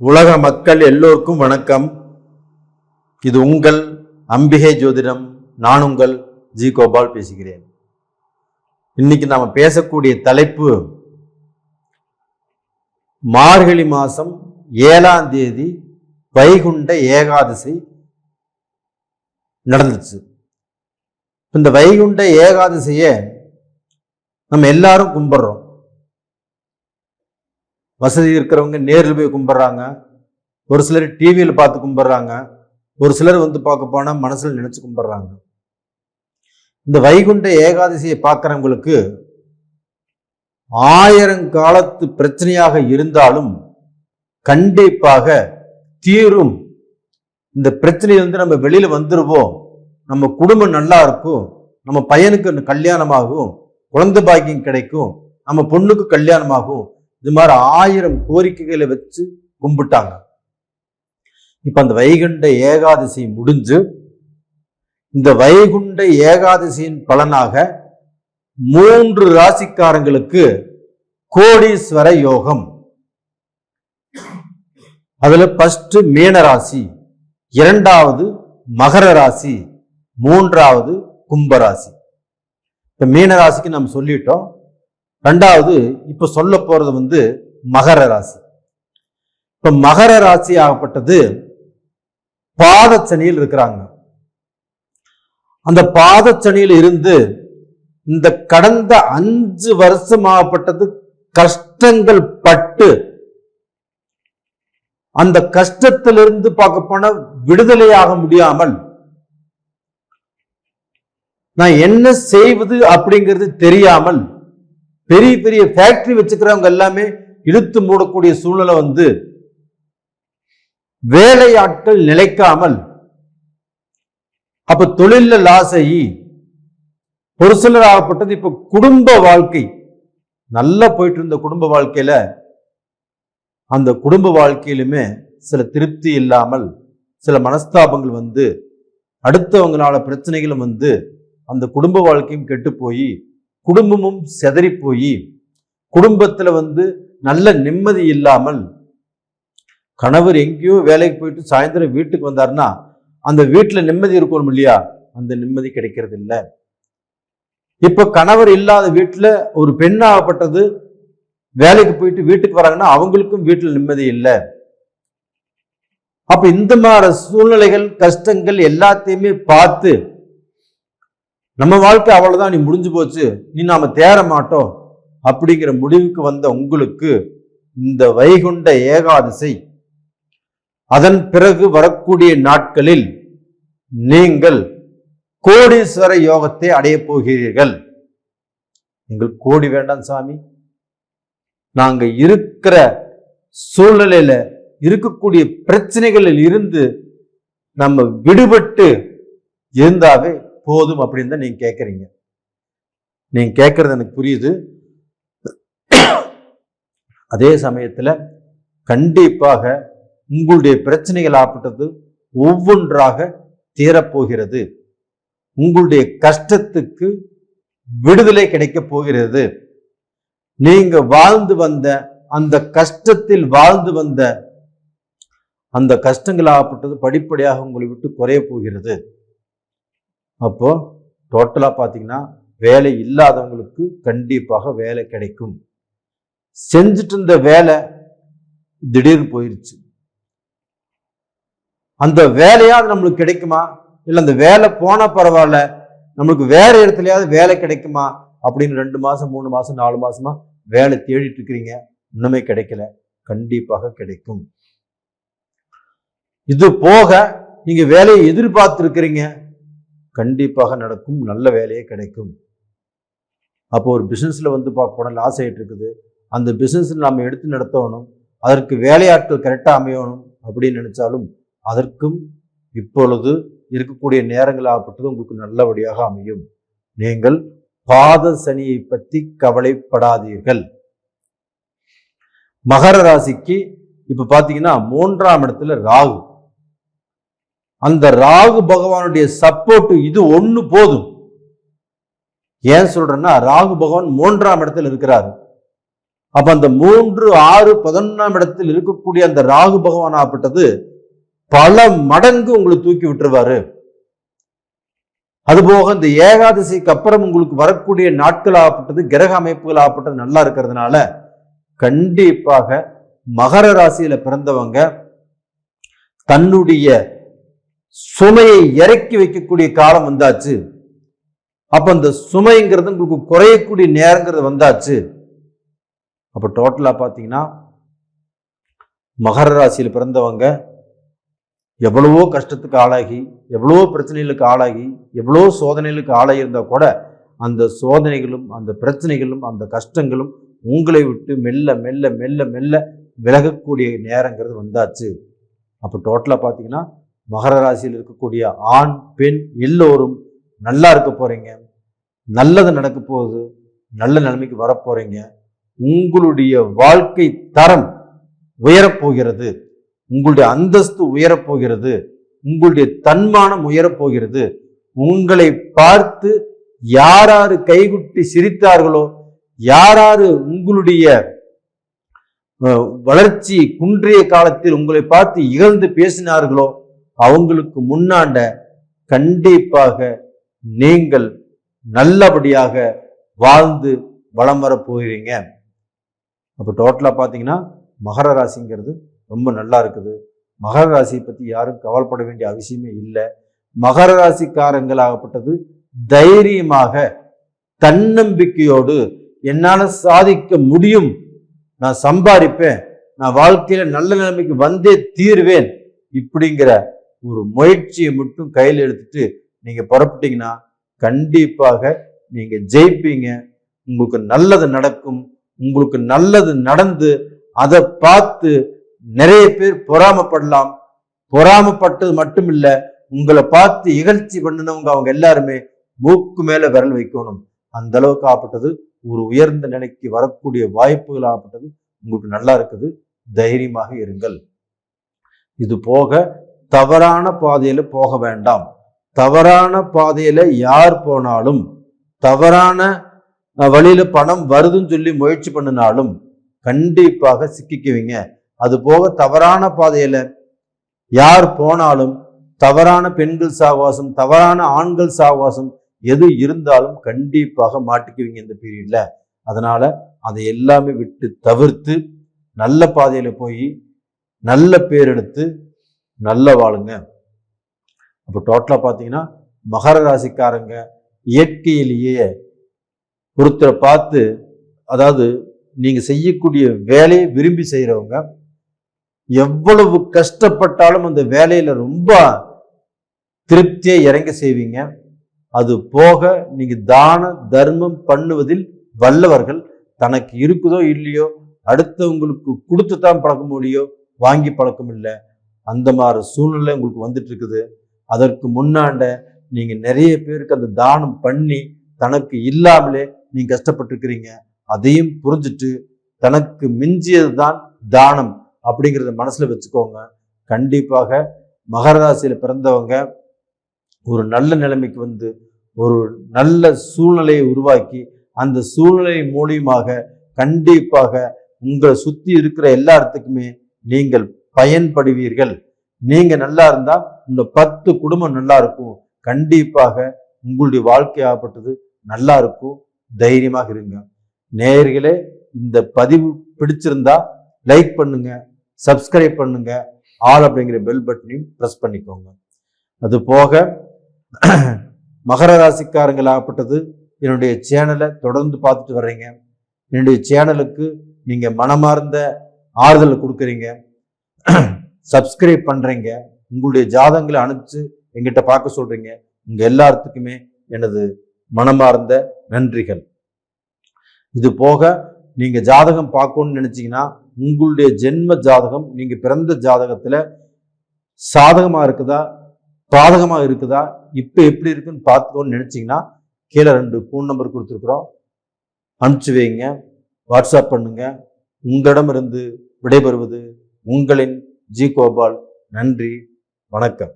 உலக மக்கள் எல்லோருக்கும் வணக்கம். இது உங்கள் அம்பிகை ஜோதிடம். நான் உங்கள் ஜி கோபால் பேசுகிறேன். இன்னைக்கு நாம பேசக்கூடிய தலைப்பு மார்கழி மாதம் ஏழாம் தேதி வைகுண்ட ஏகாதசி நடந்துச்சு. இந்த வைகுண்ட ஏகாதசியை நம்ம எல்லாரும் கும்பிட்றோம். வசதி இருக்கிறவங்க நேரில் போய் கும்பிட்றாங்க. ஒரு சிலர் டிவியில் பார்த்து கும்பிட்றாங்க. ஒரு சிலர் வந்து பார்க்க போனால் மனசில் நினச்சி கும்பிட்றாங்க. இந்த வைகுண்ட ஏகாதசியை பார்க்குறவங்களுக்கு ஆயிரங்காலத்து பிரச்சனையாக இருந்தாலும் கண்டிப்பாக தீரும். இந்த பிரச்சனையிலிருந்து நம்ம வெளியில் வந்துடுவோம் நம்ம குடும்பம் நல்லா இருக்கும். நம்ம பையனுக்கு கல்யாணமாகும். குழந்தை பாக்கியம் கிடைக்கும். நம்ம பொண்ணுக்கு கல்யாணமாகும். இது மாதிரி ஆயிரம் கோரிக்கைகளை வச்சு கும்பிட்டாங்க. இப்ப அந்த வைகுண்ட ஏகாதசி முடிஞ்சு இந்த வைகுண்ட ஏகாதசியின் பலனாக மூன்று ராசிக்காரங்களுக்கு கோடீஸ்வர யோகம். அதுல ஃபர்ஸ்ட் மீன ராசி இரண்டாவது மகர ராசி மூன்றாவது கும்பராசி இப்ப மீன ராசிக்கு நம்ம சொல்லிட்டோம். ரெண்டாவது இப்போ சொல்ல போகிறது வந்து மகர ராசி. இப்போ மகர ராசி ஆகப்பட்டது பாதச்சனியில் இருக்கிறாங்க. அந்த பாதச்சனியில் இருந்து இந்த கடந்த அஞ்சு வருஷமாகப்பட்டது கஷ்டங்கள் பட்டு அந்த கஷ்டத்திலிருந்து பார்க்க போன விடுதலையாக முடியாமல் நான் என்ன செய்வது அப்படிங்கிறது தெரியாமல் பெரிய பெரிய ஃபேக்டரி வச்சுக்கிறவங்க எல்லாமே இழுத்து மூடக்கூடிய சூழ்நிலை வந்து வேலையாட்கள் நிலைக்காமல் அப்ப தொழில லாஸ் ஆகி ஒரு சிலர் ஆகப்பட்டது இப்ப குடும்ப வாழ்க்கை. நல்லா போயிட்டு இருந்த குடும்ப வாழ்க்கையில அந்த குடும்ப வாழ்க்கையிலுமே சில திருப்தி இல்லாமல் சில மனஸ்தாபங்கள் வந்து அடுத்தவங்களால பிரச்சனைகளும் வந்து அந்த குடும்ப வாழ்க்கையும் கெட்டு போய் குடும்பமும் செதறி போய் குடும்பத்தில் வந்து நல்ல நிம்மதி இல்லாமல் கணவர் எங்கேயோ வேலைக்கு போயிட்டு சாயந்தரம் வீட்டுக்கு வந்தார்னா அந்த வீட்டில் நிம்மதி இருக்கணும் இல்லையா? அந்த நிம்மதி கிடைக்கிறது இல்லை இப்போ கணவர் இல்லாத வீட்டில் ஒரு பெண்ணாகப்பட்டது வேலைக்கு போயிட்டு வீட்டுக்கு வராங்கன்னா அவங்களுக்கும் வீட்டில் நிம்மதி இல்லை. அப்போ இந்த மாதிரி சூழ்நிலைகள் கஷ்டங்கள் எல்லாத்தையுமே பார்த்து நம்ம வாழ்க்கை அவ்வளோதான் நீ முடிஞ்சு போச்சு நீ நாம் தேர மாட்டோம் அப்படிங்கிற முடிவுக்கு வந்த உங்களுக்கு இந்த வைகுண்ட ஏகாதசி. அதன் பிறகு வரக்கூடிய நாட்களில் நீங்கள் கோடீஸ்வர யோகத்தை அடையப் போகிறீர்கள். எங்களுக்கு கோடி வேண்டாம் சாமி. நாங்க இருக்கிற சூழ்நிலையில இருக்கக்கூடிய பிரச்சனைகளில் இருந்து நம்ம விடுபட்டு இருந்தாவே போதும் அப்படின்னு தான் நீங்க கேட்குறீங்க நீங்க கேட்கறது எனக்கு புரியுது. அதே சமயத்தில் கண்டிப்பாக உங்களுடைய பிரச்சனைகள் ஆப்பட்டது ஒவ்வொன்றாக தீரப்போகிறது. உங்களுடைய கஷ்டத்துக்கு விடுதலை கிடைக்கப் போகிறது. நீங்க வாழ்ந்து வந்த அந்த கஷ்டத்தில் வாழ்ந்து வந்த அந்த கஷ்டங்கள் ஆகப்பட்டது படிப்படியாக உங்களை விட்டு குறைய போகிறது. அப்போ டோட்டலா பார்த்தீங்கன்னா வேலை இல்லாதவங்களுக்கு கண்டிப்பாக வேலை கிடைக்கும். செஞ்சுட்டு இருந்த வேலை திடீர்னு போயிருச்சு. அந்த வேலையாவது நம்மளுக்கு கிடைக்குமா? இல்லை அந்த வேலை போனால் பரவாயில்ல நம்மளுக்கு வேற இடத்துலயாவது வேலை கிடைக்குமா? அப்படின்னு ரெண்டு மாசம் மூணு மாசம் நாலு மாசமா வேலை தேடிட்டு இருக்கிறீங்க. இன்னுமே கிடைக்கல. கண்டிப்பாக கிடைக்கும். இது போக நீங்க வேலையை எதிர்பார்த்து இருக்கிறீங்க கண்டிப்பாக நடக்கும் நல்ல வேலையே கிடைக்கும். அப்போ ஒரு பிஸ்னஸில் வந்து பார்க்க போனால் லாஸ் ஆகிட்டு இருக்குது. அந்த பிஸ்னஸில் நாம் எடுத்து நடத்தணும். அதற்கு வேலையாட்கள் கரெக்டாக அமையணும் அப்படின்னு நினைச்சாலும் அதற்கும் இப்பொழுது இருக்கக்கூடிய நேரங்கள் ஆகப்பட்டது உங்களுக்கு நல்லபடியாக அமையும். நீங்கள் பாத சனியை பற்றி கவலைப்படாதீர்கள். மகர ராசிக்கு இப்போ பார்த்தீங்கன்னா மூன்றாம் இடத்துல ராகு. அந்த ராகு பகவானுடைய சப்போர்ட் இது ஒன்று போதும். ஏன் சொல்றேன்னா ராகு பகவான் மூன்றாம் இடத்தில் இருக்கிறார். அப்ப அந்த மூன்று ஆறு பதினொன்றாம் இடத்தில் இருக்கக்கூடிய அந்த ராகு பகவான் ஆப்பட்டது பல மடங்கு உங்களை தூக்கி விட்டுருவாரு. அதுபோக இந்த ஏகாதசிக்கு அப்புறம் உங்களுக்கு வரக்கூடிய நாட்கள் ஆகப்பட்டது கிரக அமைப்புகள் ஆகப்பட்டது நல்லா இருக்கிறதுனால கண்டிப்பாக மகர ராசியில பிறந்தவங்க தன்னுடைய சுமையை இறக்கி வைக்கக்கூடிய காலம் வந்தாச்சு. அப்ப அந்த சுமைங்கிறது உங்களுக்கு குறையக்கூடிய நேரங்கிறது வந்தாச்சு. அப்ப டோட்டலா பாத்தீங்கன்னா மகர ராசியில் பிறந்தவங்க எவ்வளவோ கஷ்டத்துக்கு ஆளாகி எவ்வளவோ பிரச்சனைகளுக்கு ஆளாகி எவ்வளோ சோதனைகளுக்கு ஆளாகி இருந்தால் கூட அந்த சோதனைகளும் அந்த பிரச்சனைகளும் அந்த கஷ்டங்களும் உங்களை விட்டு மெல்ல மெல்ல மெல்ல மெல்ல விலகக்கூடிய நேரங்கிறது வந்தாச்சு. அப்போ டோட்டலாக பார்த்தீங்கன்னா மகர ராசியில் இருக்கக்கூடிய ஆண் பெண் எல்லோரும் நல்லா இருக்க போறீங்க. நல்லது நடக்க போகுது. நல்ல நிலைமைக்கு வரப்போறீங்க உங்களுடைய வாழ்க்கை தரம் உயரப்போகிறது உங்களுடைய அந்தஸ்து உயரப்போகிறது உங்களுடைய தன்மானம் உயரப்போகிறது உங்களை பார்த்து யாராரு கைகுட்டி சிரித்தார்களோ யாராரு உங்களுடைய வளர்ச்சி குன்றிய காலத்தில் உங்களை பார்த்து இகழ்ந்து பேசினார்களோ அவங்களுக்கு முன்னாண்ட கண்டிப்பாக நீங்கள் நல்லபடியாக வாழ்ந்து வளம் வர போகிறீங்க. அப்போ டோட்டலாக பார்த்தீங்கன்னா மகர ராசிங்கிறது ரொம்ப நல்லா இருக்குது. மகர ராசியை பற்றி யாரும் கவலைப்பட வேண்டிய அவசியமே இல்லை. மகர ராசிக்காரங்களாகப்பட்டது தைரியமாக தன்னம்பிக்கையோடு என்னால் சாதிக்க முடியும். நான் சம்பாதிப்பேன். நான் வாழ்க்கையில் நல்ல நிலைமைக்கு வந்தே தீருவேன். இப்படிங்கிற ஒரு முயற்சியை மட்டும் கையில் எடுத்துட்டு நீங்க புறப்பட்டீங்கன்னா கண்டிப்பாக நீங்க ஜெயிப்பீங்க. உங்களுக்கு நல்லது நடக்கும். உங்களுக்கு நல்லது நடந்து அதை பார்த்து நிறைய பேர் பொறாமப்படலாம். பொறாமப்பட்டது மட்டும் இல்ல உங்களை பார்த்து இகழ்ச்சி பண்ணினவங்க அவங்க எல்லாருமே மூக்கு மேல விரல் வைக்கணும். அந்த அளவுக்கு ஆப்பட்டது ஒரு உயர்ந்த நிலைக்கு வரக்கூடிய வாய்ப்புகள் ஆப்பட்டது உங்களுக்கு நல்லா இருக்குது. தைரியமாக இருங்கள். இது போக தவறான பாதையில போக வேண்டாம். தவறான பாதையில யார் போனாலும் தவறான வழியில பணம் வருதுன்னு சொல்லி முயற்சி பண்ணினாலும் கண்டிப்பாக சிக்கிக்குவீங்க. அது போக தவறான பாதையில யார் போனாலும் தவறான பெண்கள் சாவாசம் தவறான ஆண்கள் சாவாசம் எது இருந்தாலும் கண்டிப்பாக மாட்டிக்குவீங்க இந்த பீரியட்ல அதனால அதை எல்லாமே விட்டு தவிர்த்து நல்ல பாதையில போய் நல்ல பேர் எடுத்து நல்ல வாழுங்க அப்போ டோட்டலாக பார்த்தீங்கன்னா மகர ராசிக்காரங்க இயற்கையிலேயே ஒருத்தரை பார்த்து அதாவது நீங்கள் செய்யக்கூடிய வேலையை விரும்பி செய்கிறவங்க எவ்வளவு கஷ்டப்பட்டாலும் அந்த வேலையில் ரொம்ப திருப்தியை இறங்க செய்வீங்க. அது போக நீங்கள் தான தர்மம் பண்ணுவதில் வல்லவர்கள் தனக்கு இருக்குதோ இல்லையோ அடுத்தவங்களுக்கு கொடுத்து தான் பழக்க முடியும் வாங்கி பழக்கம் இல்லை. அந்த மாதிரி சூழ்நிலை உங்களுக்கு வந்துட்டு இருக்குது அதற்கு முன்னாண்ட நீங்க நிறைய பேருக்கு அந்த தானம் பண்ணி தனக்கு இல்லாமலே நீங்க கஷ்டப்பட்டிருக்கிறீங்க. அதையும் புரிஞ்சுட்டு தனக்கு மிஞ்சியது தான் தானம் அப்படிங்கிறத மனசுல வச்சுக்கோங்க. கண்டிப்பாக மகரராசியில பிறந்தவங்க ஒரு நல்ல நிலைமைக்கு வந்து ஒரு நல்ல சூழ்நிலையை உருவாக்கி அந்த சூழ்நிலை மூலியமாக கண்டிப்பாக உங்களை சுத்தி இருக்கிற எல்லாத்துக்குமே நீங்கள் பயன்படுவீர்கள். நீங்க நல்லா இருந்தா இந்த பத்து குடும்பம் நல்லா இருக்கும். கண்டிப்பாக உங்களுடைய வாழ்க்கையாகப்பட்டது நல்லா இருக்கும். தைரியமாக இருங்க. நேயர்களே இந்த பதிவு பிடிச்சிருந்தா லைக் பண்ணுங்க சப்ஸ்கிரைப் பண்ணுங்க ஆல் அப்படிங்கிற பெல் பட்டனையும் ப்ரெஸ் பண்ணிக்கோங்க. அது போக மகர ராசிக்காரங்களாகப்பட்டது என்னுடைய சேனலை தொடர்ந்து பார்த்துட்டு வர்றீங்க. என்னுடைய சேனலுக்கு நீங்கள் மனமார்ந்த ஆறுதல் கொடுக்குறீங்க. சப்ஸ்கிரைப் பண்ணுறீங்க உங்களுடைய ஜாதகங்களை அனுப்பிச்சு எங்கிட்ட பார்க்க சொல்கிறீங்க உங்கள் எல்லாத்துக்குமே எனது மனமார்ந்த நன்றிகள். இது போக நீங்கள் ஜாதகம் பார்க்கணும்னு நினச்சிங்கன்னா உங்களுடைய ஜென்ம ஜாதகம் நீங்கள் பிறந்த ஜாதகத்தில் சாதகமாக இருக்குதா? பாதகமாக இருக்குதா? இப்போ எப்படி இருக்குன்னு பார்த்துக்கோன்னு நினச்சிங்கன்னா கீழே ரெண்டு ஃபோன் நம்பர் கொடுத்துருக்குறோம். அனுப்பிச்சி வைங்க. வாட்ஸ்அப் பண்ணுங்கள் உங்களிடமிருந்து விடைபெறுவது உங்களின் ஜி கோபால் நன்றி வணக்கம்.